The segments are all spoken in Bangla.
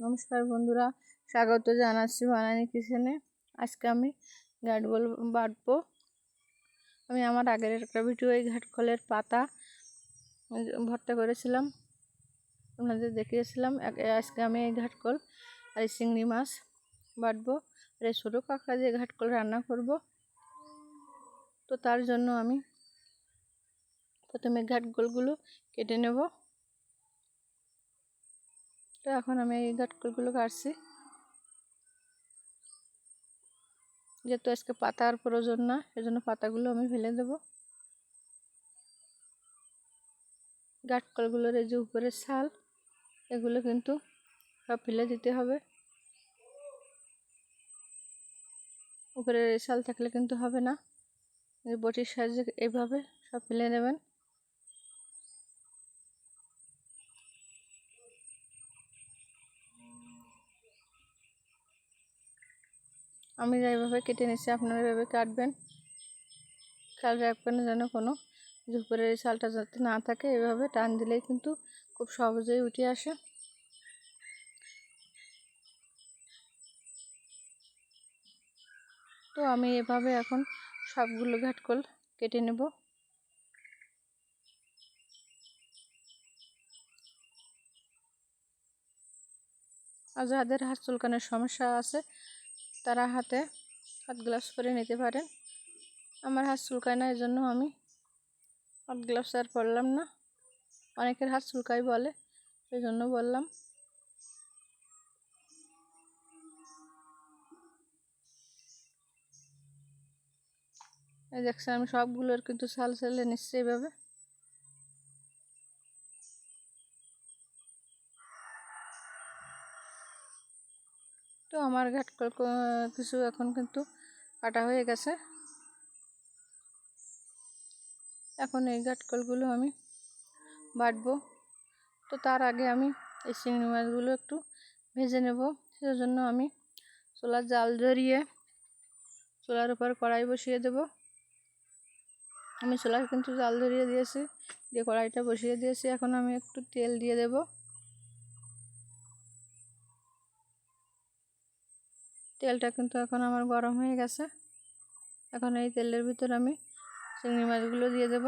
নমস্কার বন্ধুরা, স্বাগত জানাচ্ছি বানানি কিচেনে। আজকে আমি ঘাটগোল বাটবো। আমি আমার আগের একটা ভিডিও, এই ঘাটকলের পাতা ভর্তা করেছিলাম। আপনাদের দেখিয়েছিলাম আজকে আমি এই ঘাটকল আর এই চিংড়ি মাছ বাটবো। আর এই ছোটো কাঁকড়া দিয়ে ঘাটকল রান্না করব। তো তার জন্য আমি প্রথমে ঘাটকলগুলো কেটে নেব। তো এখন আমি এই গাটকলগুলো কাটছি যেহেতু আজকে পাতার প্রয়োজন না সেজন্য পাতাগুলো আমি ফেলে দেব। গাটকলগুলোর এই যে উপরের ছাল, এগুলো কিন্তু সব ফেলে দিতে হবে। উপরের ছাল থাকলে কিন্তু হবে না। বটির সাহায্যে এইভাবে সব ফেলে নেবেন। আমি যেভাবে কেটে নিচ্ছি আপনারা এভাবে কাটবেন। খেয়াল রাখবেন যেন কোনো ঝুপরের শালটা যাতে না থাকে। এভাবে টান দিলেই কিন্তু খুব সহজেই উঠে আসে। তো আমি এভাবে এখন সবগুলো ঘাটকল কেটে নেব। আর যাদের হাত চুলকানোর সমস্যা আছে তারা হাতে হাত গ্লাভস পরে নিতে পারেন আমার হাত চুলকায় না এই জন্য আমি হাত গ্লাভস আর পরলাম না। অনেকের হাত চুলকাই বলে সেই জন্য বললাম। এই আমি সবগুলোর কিন্তু সাল সালে নিচ্ছি এইভাবে তো আমার ঘাটকল কিছু এখন কিন্তু কাটা হয়ে গেছে। এখন এই ঘাটকলগুলো আমি বাটবো। তো তার আগে আমি এই চিংড়ি মাছগুলো একটু ভেজে নেব। সেজন্য আমি চোলার জাল ধরিয়ে চোলার উপর কড়াই বসিয়ে দেব। আমি চোলার কিন্তু জাল ধরিয়ে দিয়েছি, দিয়ে কড়াইটা বসিয়ে দিয়েছি। এখন আমি একটু তেল দিয়ে দেবো। তেলটা কিন্তু এখন আমার গরম হয়ে গেছে। এখন এই তেলের ভিতর আমি চিংড়ি মাছগুলো দিয়ে দেব।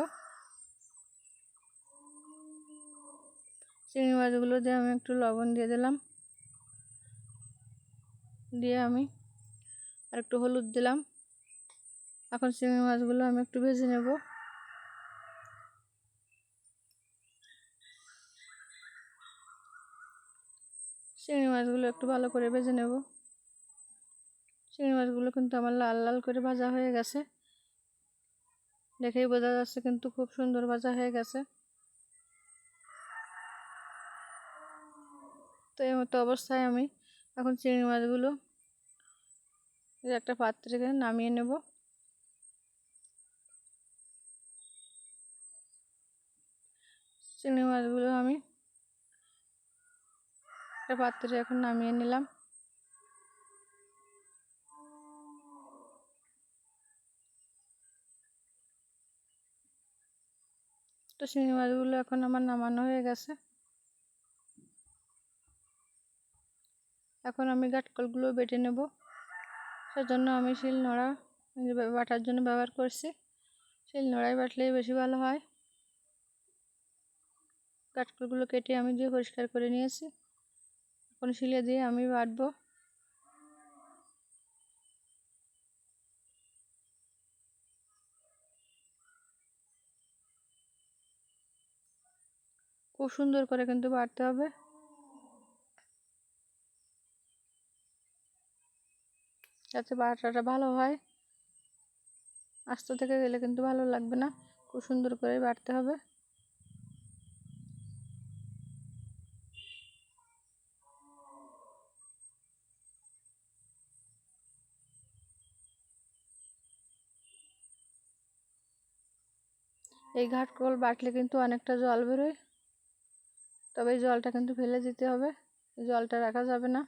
চিংড়ি মাছগুলো দিয়ে আমি একটু লবণ দিয়ে দিলাম। দিয়ে আমি আর একটু হলুদ দিলাম। এখন চিংড়ি মাছগুলো আমি একটু ভেজে নেব। চিংড়ি মাছগুলো একটু ভালো করে ভেজে নেব। চিংড়ি মাছগুলো কিন্তু আমার লাল লাল করে ভাজা হয়ে গেছে। দেখেই বোঝা যাচ্ছে কিন্তু খুব সুন্দর ভাজা হয়ে গেছে। তো এই মতো অবস্থায় আমি এখন চিংড়ি মাছগুলো একটা পাত্রে নামিয়ে নেব। চিংড়ি মাছগুলো আমি একটা পাত্রে এখন নামিয়ে নিলাম। তো চিংড়ি মাছগুলো এখন আমার নামানো হয়ে গেছে। এখন আমি গাটকলগুলো বেটে নেব। সেজন্য আমি শিল নোড়া বাটার জন্য ব্যবহার করছি। শিল নোড়ায় বাটলেই বেশি ভালো হয়। কাঠকলগুলো কেটে আমি দিয়ে পরিষ্কার করে নিয়েছি। এখন শিলে দিয়ে আমি বাটবো। খুব সুন্দর করে কিন্তু বাড়তে হবে। যাতে বাটাটা ভালো হয়। আস্ত থেকে গেলে কিন্তু ভালো লাগবে না। খুব সুন্দর করে বাড়তে হবে। এই ঘাট কল বাটলে কিন্তু অনেকটা জল বেরোয়। তবে জলটা কিন্তু ফেলে দিতে হবে। জলটা রাখা যাবে না।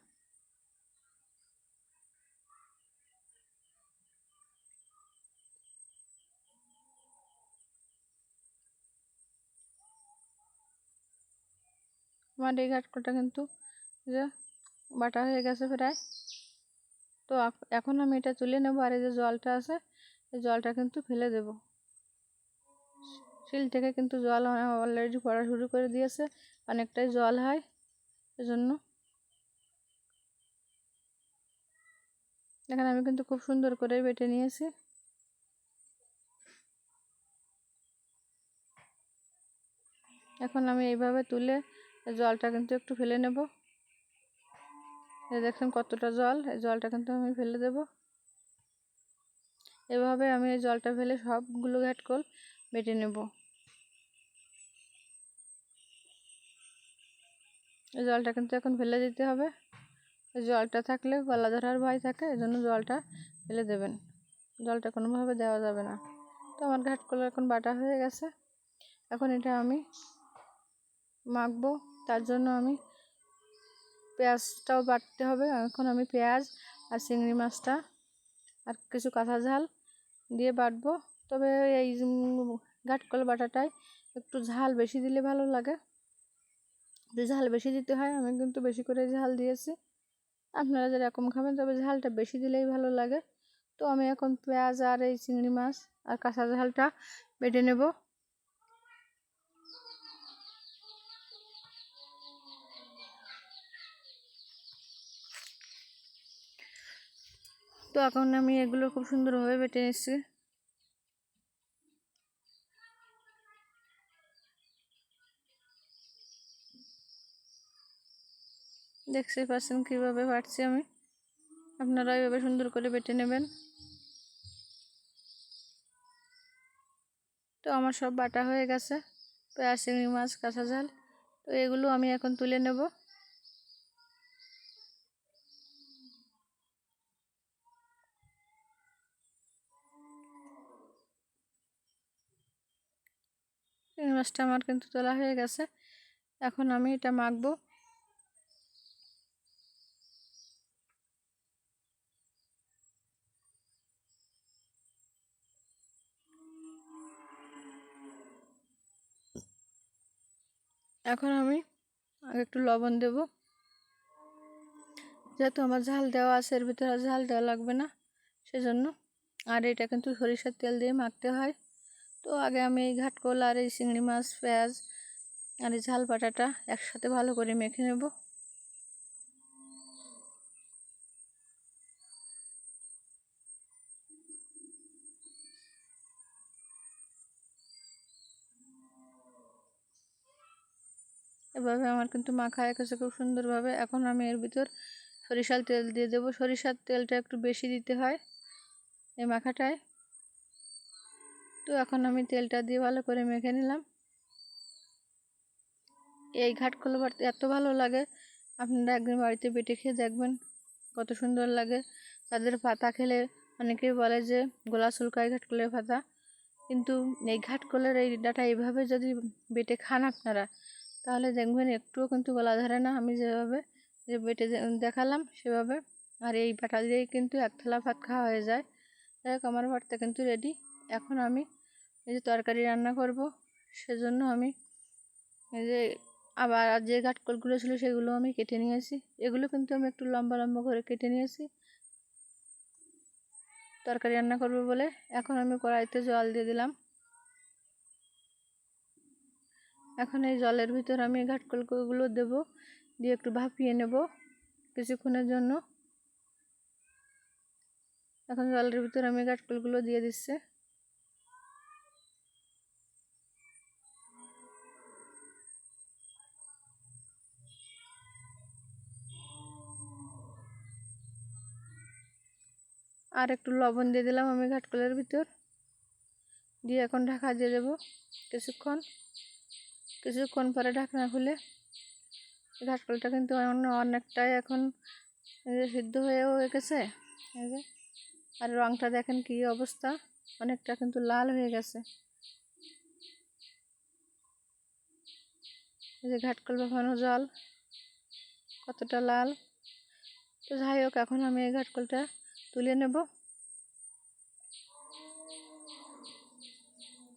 আমার এই ঘাটকলটা কিন্তু যে বাটা হয়ে গেছে প্রায়। তো এখন আমি এটা তুলে নেব আর এই যে জলটা আছে, এই জলটা কিন্তু ফেলে দেব। শিল থেকে কিন্তু জল অলরেডি পড়া শুরু করে দিয়েছে। অনেকটাই জল হয়, এজন্য। দেখেন আমি কিন্তু খুব সুন্দর করে বেটে নিয়েছি। এখন আমি এইভাবে তুলে জলটা কিন্তু একটু ফেলে নেব। দেখেন কতটা জল, এই জলটা কিন্তু আমি ফেলে দেব। এভাবে আমি এই জলটা ফেলে সবগুলো ঘাটকল বেটে নেব। এই জলটা কিন্তু এখন ফেলে দিতে হবে। জলটা থাকলে গলা ধরার ভয় থাকে এই জন্য জলটা ফেলে দেবেন। জলটা কোনোভাবে দেওয়া যাবে না। তো আমার ঘাটকল এখন বাটা হয়ে গেছে। এখন এটা আমি মাখবো। তার জন্য আমি পেঁয়াজটাও বাটতে হবে। এখন আমি পেঁয়াজ আর চিংড়ি মাছটা আর কিছু কাঁচা ঝাল দিয়ে বাটবো। তবে এই ঘাটকল বাটাটায় একটু ঝাল বেশি দিলে ভালো লাগে। যদি ঝাল বেশি দিতে হয়, আমি কিন্তু বেশি করে ঝাল দিয়েছি। আপনারা যেরকম খাবেন, তবে ঝালটা বেশি দিলেই ভালো লাগে। তো আমি এখন পেঁয়াজ আর এই চিংড়ি মাছ আর কাঁচা ঝালটা বেটে নেব। তো এখন আমি এগুলো খুব সুন্দরভাবে বেটে নিচ্ছি। দেখতেই পাচ্ছেন কীভাবে বাটছি আমি। আপনারা এইভাবে সুন্দর করে বেটে নেবেন। তো আমার সব বাটা হয়ে গেছে। পেঁয়াজ চিংড়ি মাছ কাঁচা ঝাল। তো এগুলো আমি এখন তুলে নেব। চিংড়ি মাছটা আমার কিন্তু তোলা হয়ে গেছে। এখন আমি এটা মাখবো। এখন আমি আগে একটু লবণ দেব। যেহেতু আমার ঝাল দেওয়া আছে, এর ভিতরে ঝাল দেওয়া লাগবে না, সেজন্য। আর এটা কিন্তু সরিষার তেল দিয়ে মাখতে হয়। তো আগে আমি এই ঘাটকোল আর এই চিংড়ি মাছ, পেঁয়াজ আর এই ঝাল বাটাটা একসাথে ভালো করে মেখে নেব। এভাবে আমার কিন্তু মাখা গেছে খুব সুন্দরভাবে। এখন আমি এর ভিতর সরিষার তেল দিয়ে দেবো। সরিষার তেলটা একটু বেশি দিতে হয় এই মাখাটায়। তো এখন আমি তেলটা দিয়ে ভালো করে মেখে নিলাম। এই ঘাটগুলো বাড়তে এত ভালো লাগে। আপনারা একদিন বাড়িতে বেটে খেয়ে দেখবেন কত সুন্দর লাগে। তাদের পাতা খেলে অনেকেই বলে যে গোলা শুল্কায় ঘাটকলের পাতা। কিন্তু এই ঘাটকলের এই ডাটা এইভাবে যদি বেটে খান আপনারা তাহলে দেখবেন একটুও কিন্তু গলা ধরে না। আমি যেভাবে, যে বেটে দেখালাম সেভাবে। আর এই পাটা দিয়েই কিন্তু এক থালা ভাত খাওয়া হয়ে যায়। যাই হোক, আমার ভাতটা কিন্তু রেডি এখন আমি এই যে তরকারি রান্না করব, সেজন্য আমি এই যে আবার যে ঘাটকলগুলো ছিল সেগুলো আমি কেটে নিয়েছি। এগুলো কিন্তু আমি একটু লম্বা লম্বা করে কেটে নিয়েছি। তরকারি রান্না করব বলে। এখন আমি কড়াইতে জল দিয়ে দিলাম। এখন এই জলের ভিতর আমি ঘাটকলগুলো দেব, দিয়ে একটু ভাপিয়ে নেব কিছুক্ষণের জন্য। এখন জলের ভিতর আমি ঘাটকলগুলো দিয়ে দিচ্ছে। আর একটু লবণ দিয়ে দিলাম আমি ঘাটকলের ভিতর। দিয়ে এখন ঢাকা দিয়ে দেবো কিছুক্ষণ। কিছুক্ষণ পরে ঢাকনা খুলে ঘাটকলটা কিন্তু অনেকটাই এখন সিদ্ধ হয়েও গেছে আর রঙটা দেখেন কি অবস্থা, অনেকটা কিন্তু লাল হয়ে গেছে। এই যে ঘাটকল বাফানো জল, কতটা লাল। তো যাই হোক, এখন আমি এই ঘাটকলটা তুলে নেব।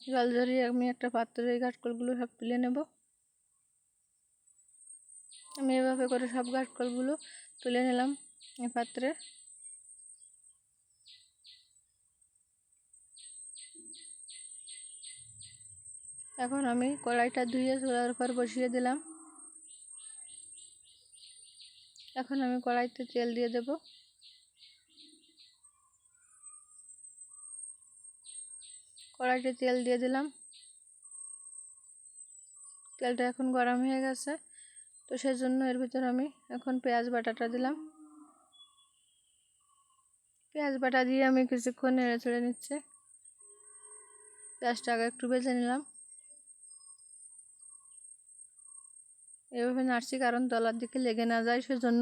জল ঝরিয়ে আমি একটা পাত্রে এই ঘাটকলগুলো সব তুলে নেব। আমি এভাবে করে সব কাঠকলগুলো তুলে নিলাম এই পাত্রে। এখন আমি কড়াইটা ধুয়ে চুলার উপর বসিয়ে দিলাম। এখন আমি কড়াইতে তেল দিয়ে দেব। কড়াইতে তেল দিয়ে দিলাম। তেলটা এখন গরম হয়ে গেছে। তো সেজন্য এর ভিতর আমি এখন পেঁয়াজ বাটাটা দিলাম। পেঁয়াজ বাটা দিয়ে আমি কিছুক্ষণ নেড়ে চড়ে নিচ্ছে। পেঁয়াজটা আগে একটু ভেজে নিলাম। এভাবে নাড়ছি কারণ তলার দিকে লেগে না যায় সেজন্য।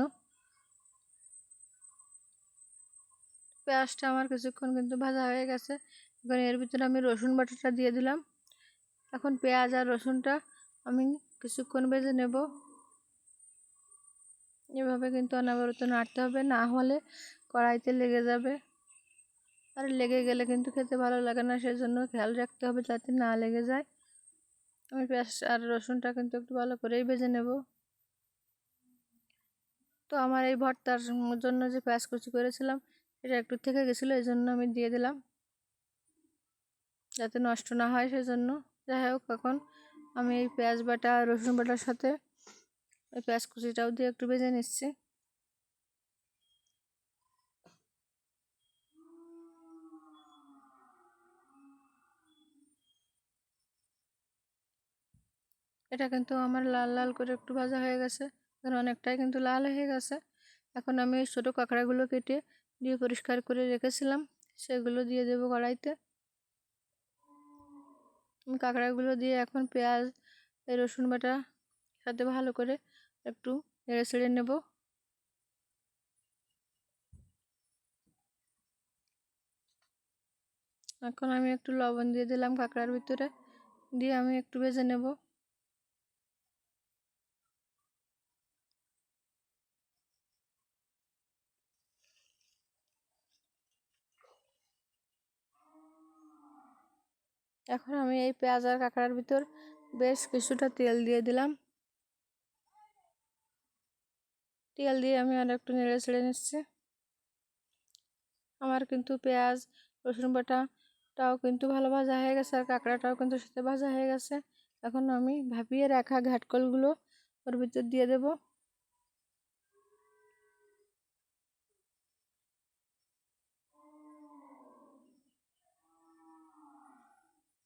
পেঁয়াজটা আমার কিছুক্ষণ কিন্তু ভাজা হয়ে গেছে। এখন এর ভিতরে আমি রসুন বাটাটা দিয়ে দিলাম। এখন পেঁয়াজ আর রসুনটা আমি কিছুক্ষণ ভেজে নেব। এভাবে কিন্তু অনাবরত নাড়তে হবে, না হলে কড়াইতে লেগে যাবে। আর লেগে গেলে কিন্তু খেতে ভালো লাগে না, সেজন্য খেয়াল রাখতে হবে যাতে না লেগে যায়। আমি পেঁয়াজ আর রসুনটা কিন্তু একটু ভালো করেই ভেজে নেব। তো আমার এই ভর্তার জন্য যে পেঁয়াজ কুচি করেছিলাম এটা একটু থেকে গেছিল এই জন্য আমি দিয়ে দিলাম। যাতে নষ্ট না হয় সেজন্য। যাই হোক, এখন আমি এই পেঁয়াজ বাটা, রসুন বাটার সাথে ওই পেঁয়াজ কুচিটাও দিয়ে একটু ভেজে নিচ্ছি। এটা কিন্তু আমার লাল লাল করে একটু ভাজা হয়ে গেছে। এখন অনেকটাই কিন্তু লাল হয়ে গেছে। এখন আমি ছোটো কাঁকড়াগুলো কেটে দিয়ে পরিষ্কার করে রেখেছিলাম। সেগুলো দিয়ে দেবো কড়াইতে। কাঁকড়াগুলো দিয়ে এখন পেঁয়াজ রসুন বাটা সাথে ভালো করে একটু নেড়ে ছেড়ে নেব। এখন আমি একটু লবণ দিয়ে দিলাম কাঁকড়ার ভিতরে, দিয়ে আমি একটু ভেজে নেব। এখন আমি এই পেঁয়াজ আর কাঁকড়ার ভিতর বেশ কিছুটা তেল দিয়ে দিলাম। তেল দিয়ে আমি আর একটু নেড়ে ছেড়ে নিচ্ছি। আমার কিন্তু পেঁয়াজ, রসুন বাটাটাও কিন্তু ভালো ভাজা হয়ে গেছে আর কাঁকড়াটাও কিন্তু সাথে ভাজা হয়ে গেছে। এখন আমি ভাপিয়ে রাখা ঘাটকলগুলো ওর ভিতর দিয়ে দেব।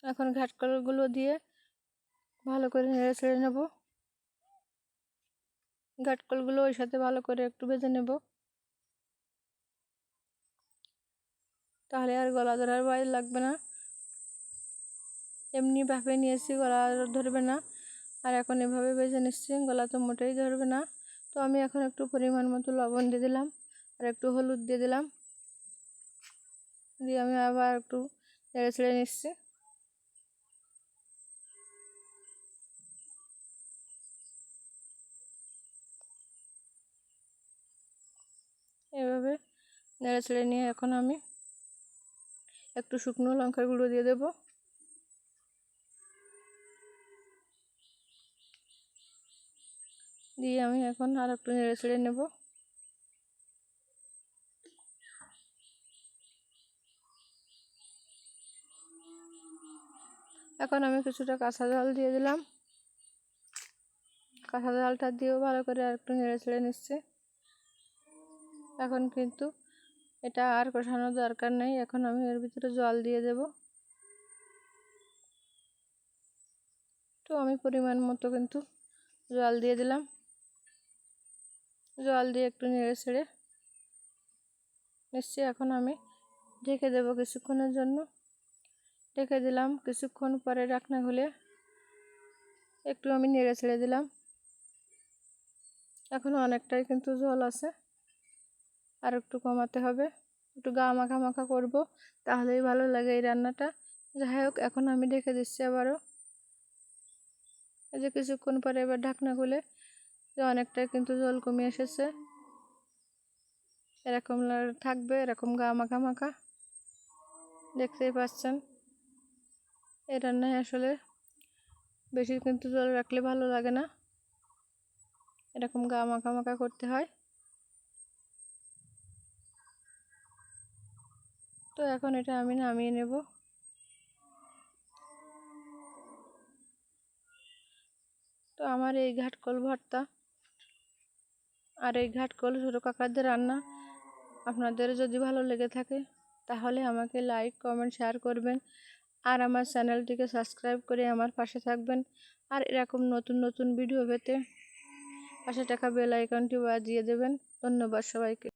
এখন ঘাট ঘাটকলগুলো দিয়ে ভালো করে নেড়ে ছেড়ে নেব। গাটকলগুলো ওই সাথে ভালো করে একটু ভেজে নেব। তাহলে আর গলা ধরার বাইরে লাগবে না। এমনি ভাপে নিয়েছি, গলা ধরবে না। আর এখন এভাবে ভেজে নিচ্ছি, গলা তো মোটেই ধরবে না। তো আমি এখন একটু পরিমাণ মতো লবণ দিয়ে দিলাম আর একটু হলুদ দিয়ে দিলাম। দিয়ে আমি আবার একটু নেড়ে ছেড়ে নিচ্ছি। এভাবে নেড়ে ছেড়ে নিয়ে এখন আমি একটু শুকনো লঙ্কার গুঁড়ো দিয়ে দেব। দিয়ে আমি এখন আর একটু নেড়ে ছেড়ে নেব। এখন আমি কিছুটা কাঁচা জল দিয়ে দিলাম। কাঁচা জলটা দিয়েও ভালো করে আর একটু নেড়ে ছেড়ে নিচ্ছে। এখন কিন্তু এটা আর কষানোর দরকার নেই। এখন আমি এর ভিতরে জল দিয়ে দেব। তো আমি পরিমাণ মতো কিন্তু জল দিয়ে দিলাম। জল দিয়ে একটু নেড়ে ছেড়ে নিশ্চয়ই এখন আমি ঢেকে দেব কিছুক্ষণের জন্য। ঢেকে দিলাম কিছুক্ষণ পরে রাখনা খুলে একটু আমি নেড়ে ছেড়ে দিলাম। এখন অনেকটাই কিন্তু জল আছে। আর একটু কমাতে হবে। একটু গা মাখা মাখা করব, তাহলেই ভালো লাগে এই রান্নাটা। যাই হোক, এখন আমি ঢেকে দিচ্ছি আবারও। এই যে কিছুক্ষণ পরে এবার ঢাকনা খুলে যে অনেকটাই কিন্তু জল কমে এসেছে। এরকম থাকবে, এরকম গা মাখা মাখা দেখতেই পাচ্ছেন। এই রান্নায় আসলে বেশি কিন্তু জল রাখলে ভালো লাগে না। এরকম গা মাখা মাখা করতে হয়। তো এখন এটা আমি নামিয়ে নেব। তো আমার এই ঘাটকল ভর্তা আর এই ঘাটকল ছোটো কাকাদের রান্না আপনাদের যদি ভালো লেগে থাকে তাহলে আমাকে লাইক, কমেন্ট, শেয়ার করবেন আর আমার চ্যানেলটিকে সাবস্ক্রাইব করে আমার পাশে থাকবেন আর এরকম নতুন নতুন ভিডিও পেতে পাশে টাকা বেল আইকনটি বাজিয়ে দেবেন। ধন্যবাদ সবাইকে।